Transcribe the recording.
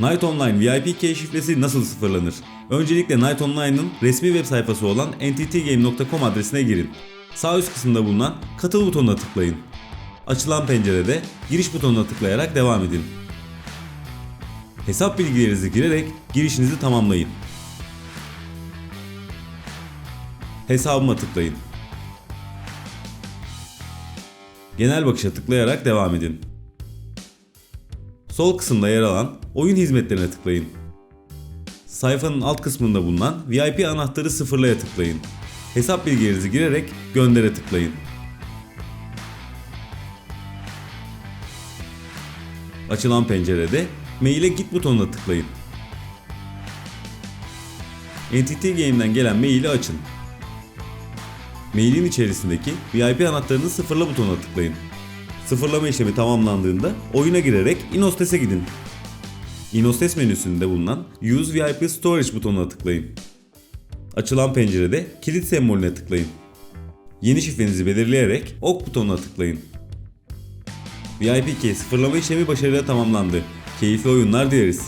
Night Online VIP key şifresi nasıl sıfırlanır? Öncelikle Night Online'ın resmi web sayfası olan entityGame.com adresine girin. Sağ üst kısımda bulunan katıl butonuna tıklayın. Açılan pencerede giriş butonuna tıklayarak devam edin. Hesap bilgilerinizi girerek girişinizi tamamlayın. Hesabıma tıklayın. Genel bakışa tıklayarak devam edin. Sol kısımda yer alan oyun hizmetlerine tıklayın. Sayfanın alt kısmında bulunan VIP anahtarı sıfırlaya tıklayın. Hesap bilgilerinizi girerek göndere tıklayın. Açılan pencerede maile git butonuna tıklayın. Entity Game'den gelen maili açın. Mailin içerisindeki VIP anahtarını sıfırla butonuna tıklayın. Sıfırlama işlemi tamamlandığında oyuna girerek Inostes'e gidin. Inostes menüsünde bulunan Use VIP Storage butonuna tıklayın. Açılan pencerede kilit sembolüne tıklayın. Yeni şifrenizi belirleyerek ok butonuna tıklayın. VIP key sıfırlama işlemi başarıyla tamamlandı. Keyifli oyunlar dileriz.